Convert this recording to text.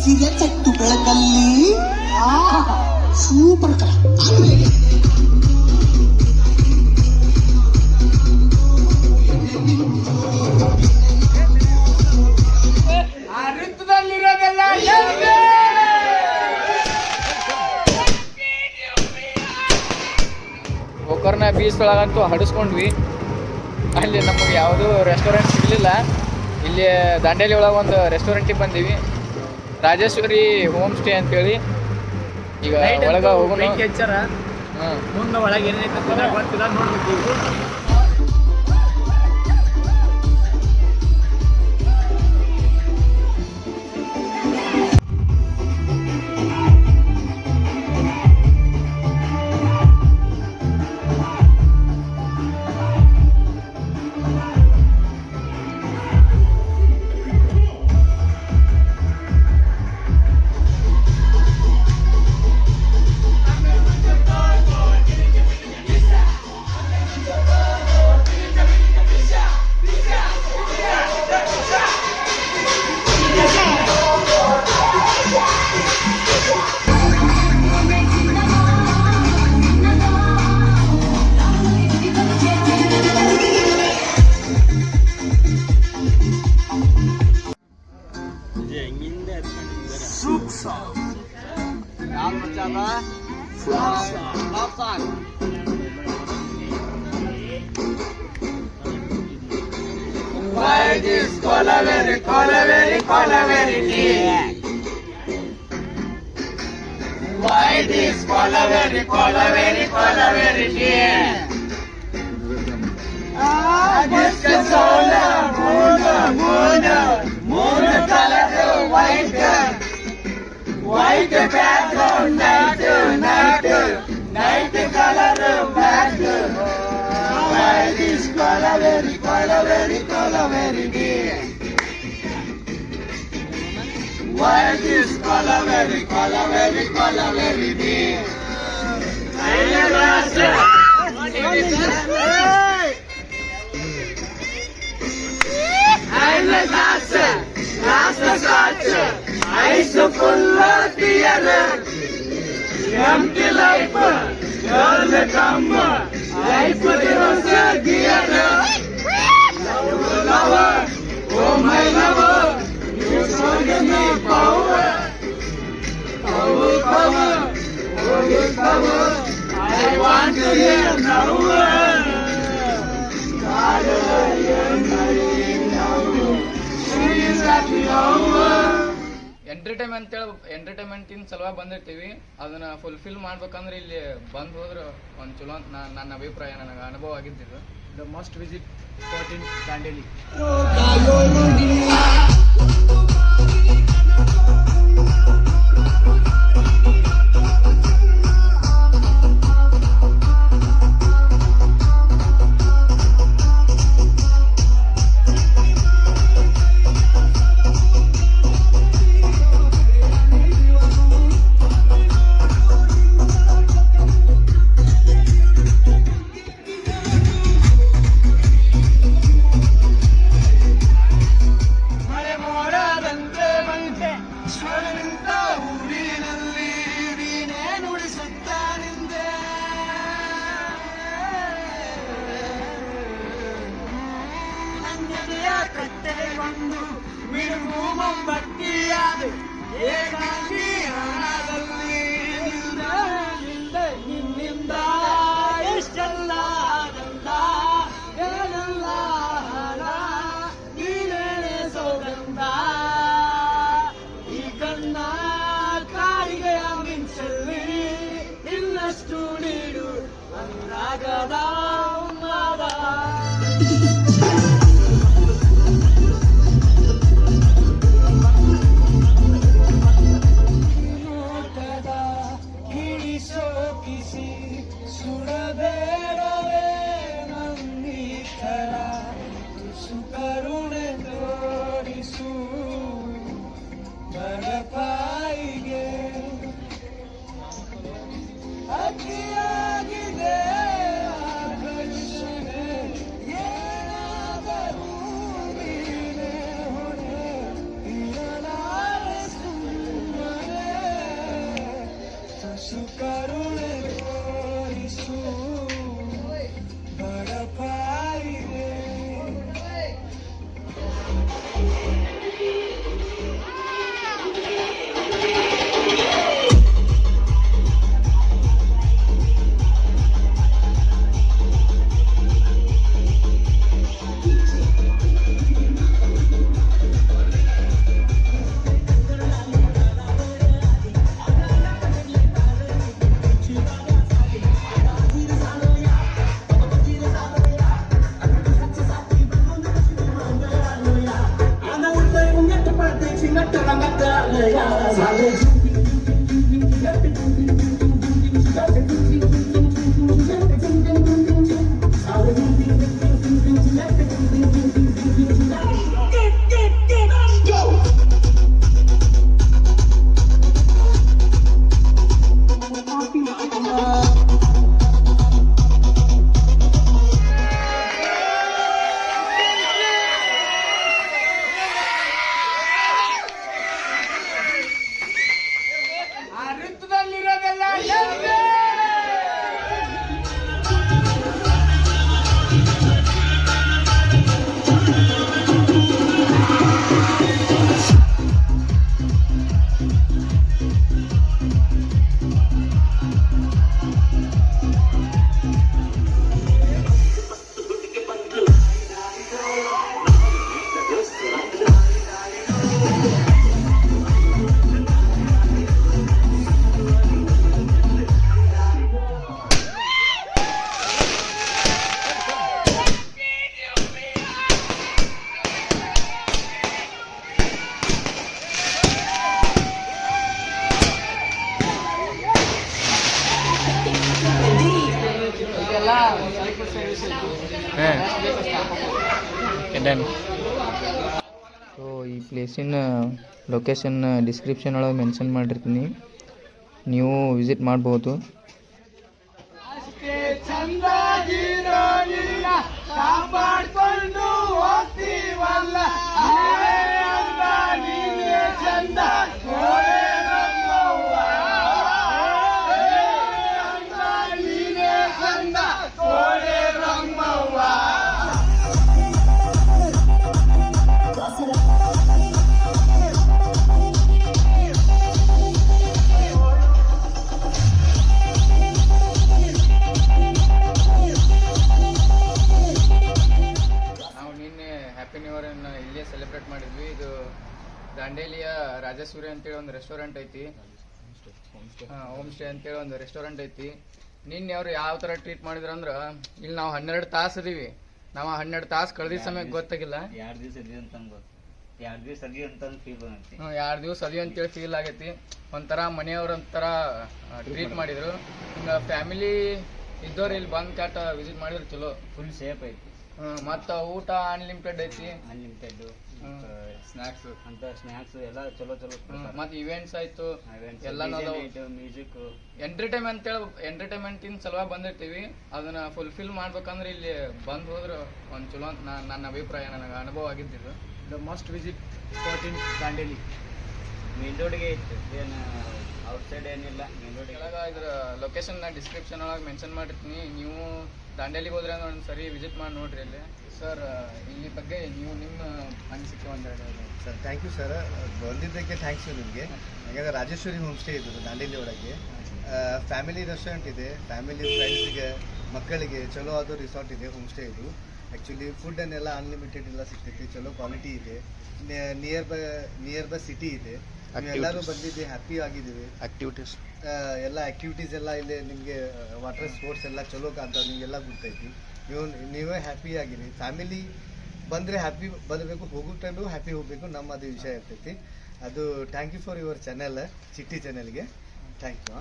ಬಿಸಿಗೆ ಚಟ್ಟು ಬೆಳಕಲ್ಲಿ ಸೂಪರ್ ಕಲ? ಗೋಕರ್ಣ ಬೀಚ್ ಒಳಗಂತೂ ಹಡಿಸ್ಕೊಂಡ್ವಿ. ಅಲ್ಲಿ ನಮಗೆ ಯಾವುದೂ ರೆಸ್ಟೋರೆಂಟ್ ಸಿಗಲಿಲ್ಲ. ಇಲ್ಲಿ ದಾಂಡೇಲಿ ಒಳಗೆ ಒಂದು ರೆಸ್ಟೋರೆಂಟಿಗೆ ಬಂದೀವಿ. ರಾಜೇಶ್ವರಿ ಹೋಮ್ ಸ್ಟೇ ಅಂತೇಳಿ ಈಗ ಒಳಗ ಅಂತೂ ಹೋಗೋಣ. ಮುಂದೆ ಒಳಗೆ ಏನೈತೆ ಅಂತ ಗೊತ್ತಿಲ್ಲ ನೋಡ್ಬೇಕು Supsa. Yalnızca da Supsa. Kapsak. Ladies, kolaveri, kolaveri, kolaveri diye. Ladies, kolaveri, kolaveri, kolaveri diye. Ah, disco sola, mundo, mundo, mundo talaga. white white background night night. Night color black why this color very color very color very dear. Why this color very color very color very dear. I am Hey! I'm the master. Isopola Diana, Yamki Life, Girl Kamba, Life Dirosa Diana. Lover, oh my lover, you so give me power. Power, power, oh your power, I want to hear now. God, I am not in now. She is entertainment ಅಂತೇಳಿ ಇನ್ ಸಲುವಾಗಿ ಬಂದಿರ್ತೀವಿ ಅದನ್ನ fulfil ಮಾಡ್ಬೇಕಂದ್ರೆ ಇಲ್ಲಿ ಬಂದು ಹೋದ್ರೆ ಒಂದು ಚಲೋ ಅಂತ ನಾ- ನನ್ನ ಅಭಿಪ್ರಾಯ ನನಗೆ ಅನುಭವ ಆಗಿದ್ದಿದ್ದು the must visit spot in Dandeli. ಕಟ್ಟೆ ಒಂದು ಮಿಡುಗು ಮೊಂಬತ್ತಿಯಾದ ಏಕಾಂಗಿ Mama. Kedan. ಪ್ಲೇಸಿನ ಲೊಕೇಶನ್ ಡಿಸ್ಕ್ರಿಪ್ಷನ್ ಒಳಗೆ ಮೆನ್ಷನ್ ಮಾಡಿರ್ತೀನಿ. ನೀವು ವಿಸಿಟ್ ಮಾಡ್ಬೋದು. ಇಯರ್ ಇಲ್ಲೇ ಸೆಲೆಬ್ರೇಟ್ ಮಾಡಿದ್ವಿ. ಇದು ದಾಂಡೇಲಿಯ ಅಂತ ಅಂತೇಳಿ ಒಂದು ರೆಸ್ಟೋರೆಂಟ್ ಐತಿ. ಹೋಮ್ ಸ್ಟೇ ಅಂತೇಳಿ ಒಂದು ರೆಸ್ಟೋರೆಂಟ್ ಐತಿ. ನಿನ್ನೆ ಅವ್ರು ಯಾವ ತರ ಟ್ರೀಟ್ ಮಾಡಿದ್ರು ಅಂದ್ರೆ ಇಲ್ಲಿ ನಾವು ಹನ್ನೆರಡು ತಾಸು ಅದೀವಿ ನಾವು ಹನ್ನೆರಡು ತಾಸು ಕಳೆದಿದ್ದ ಸಮಯಕ್ಕೆ ಗೊತ್ತಾಗಿಲ್ಲ. ಎರಡು ದಿವಸ ಅದಿ ಅಂತ ಎರಡು ದಿವಸ ಅದಿ ಅಂತ ಫೀಲ್ ಬಂದೈತಿ ಎರಡು ದಿವಸ ಅದಿ ಅಂತೇಳಿ ಫೀಲ್ ಆಗೈತಿ. ಒಂಥರ ಮನೆಯವ್ರ ಒಂಥರ ಟ್ರೀಟ್ ಮಾಡಿದ್ರು. ಹಿಂಗ ಫ್ಯಾಮಿಲಿ ಇದ್ದವ್ರು ಇಲ್ಲಿ ಬಂದ್ ಕಾಟ ವಿಸಿಟ್ ಮಾಡಿದ್ರು ಚಲೋ. ಫುಲ್ ಸೇಫ್ ಐತಿ. ಮತ್ತು ಊಟ ಅನ್ಲಿಮಿಟೆಡ್ ಐತಿ? ಅನ್ಲಿಮಿಟೆಡ್. ಸ್ನಾಕ್ಸ್ ಅಂತ ಸ್ನಾಕ್ಸ್ ಎಲ್ಲ ಚಲೋ ಚಲೋ ಮತ್ತೆ ಇವೆಂಟ್ಸ್ ಆಯ್ತು ಎಲ್ಲಾನು. ಮ್ಯೂಸಿಕ್ ಎಂಟರ್ಟೈನ್ಮೆಂಟ್ ಹೇಳಿ ಎಂಟರ್ಟೈನ್ಮೆಂಟ್ ಇನ್ ಸಲುವಾಗಿ ಬಂದಿರ್ತೀವಿ. ಅದನ್ನ ಫುಲ್ಫಿಲ್ ಮಾಡ್ಬೇಕಂದ್ರೆ ಇಲ್ಲಿ ಬಂದ್ ಹೋದ್ರ ಒಂದ್ ಚಲೋ ಅಂತ ನನ್ನ ಅಭಿಪ್ರಾಯ ನನಗೆ ಅನುಭವ ಆಗಿದ್ದಿದ್ದು. The must visit spot in Dandeli main ರೋಡ್ಗೆ ಐತಿ ಏನು ಔಟ್ಸೈಡ್ ಏನಿಲ್ಲ ಮೇನ್ ಕೆಳಗ ಇದ್ರ ಲೊಕೇಶನ್ ನಾ ಡಿಸ್ಕ್ರಿಪ್ಷನ್ ಒಳಗೆ ಮೆನ್ಷನ್ ಮಾಡಿರ್ತೀನಿ. ನೀವು ದಾಂಡೇಲಿಗೆ ಹೋದ್ರೆ ಒಂದು ಸರಿ ವಿಸಿಟ್ ಮಾಡಿ ನೋಡ್ರಿ ಅಲ್ಲಿ. ಸರ್ ಇಲ್ಲಿ ಬಗ್ಗೆ ನೀವು ನಿಮ್ಮ ಅನಿಸಿಕೆ ಒಂದೆರಡು. ಸರ್ ಥ್ಯಾಂಕ್ ಯು ಸರ್ ಬಂದಿದ್ದಕ್ಕೆ ಥ್ಯಾಂಕ್ಸ್ ನಿಮಗೆ. ಯಾಕಂದರೆ ರಾಜೇಶ್ವರಿ ಹೋಮ್ ಸ್ಟೇ ಇದು ದಾಂಡೇಲಿ ಒಳಗೆ. ಫ್ಯಾಮಿಲಿ ರೆಸ್ಟೋರೆಂಟ್ ಇದೆ. ಫ್ಯಾಮಿಲಿ ಫ್ರೆಂಡ್ಸ್ಗೆ ಮಕ್ಕಳಿಗೆ ಚಲೋ ಆದ ರಿಸಾರ್ಟ್ ಇದೆ ಹೋಮ್ ಸ್ಟೇ ಇದು. ಆ್ಯಕ್ಚುಲಿ ಫುಡ್ಡನ್ನೆಲ್ಲ ಅನ್ಲಿಮಿಟೆಡ್ ಎಲ್ಲ ಸಿಗ್ತೈತಿ. ಚಲೋ ಕ್ವಾಲಿಟಿ ಇದೆ. Nearby nearby city ಇದೆ. ಎಲ್ಲರೂ ಬಂದಿದ್ದೀವಿ ಹ್ಯಾಪಿ ಆಗಿದ್ದೀವಿ ಆಕ್ಟಿವಿಟೀಸ್ ಎಲ್ಲ ಆ್ಯಕ್ಟಿವಿಟೀಸ್ ಎಲ್ಲ ಇಲ್ಲಿ ನಿಮಗೆ ವಾಟರ್ ಸ್ಪೋರ್ಟ್ಸ್ ಎಲ್ಲ ಚಲೋ ಅಂತ ನಿಮಗೆಲ್ಲ ಗೊತ್ತೈತಿ ನೀವು ನೀವೇ ಹ್ಯಾಪಿ ಆಗಿರಿ. ಫ್ಯಾಮಿಲಿ ಬಂದರೆ ಹ್ಯಾಪಿ ಬರಬೇಕು ಹೋಗೋ ಟೈಮು ಹ್ಯಾಪಿ ಹೋಗಬೇಕು ನಮ್ಮ ಅದು ವಿಷಯ ಇರ್ತೈತಿ. ಅದು thank you for your channel Chitti ಚಾನೆಲ್ಗೆ ಥ್ಯಾಂಕ್ ಯು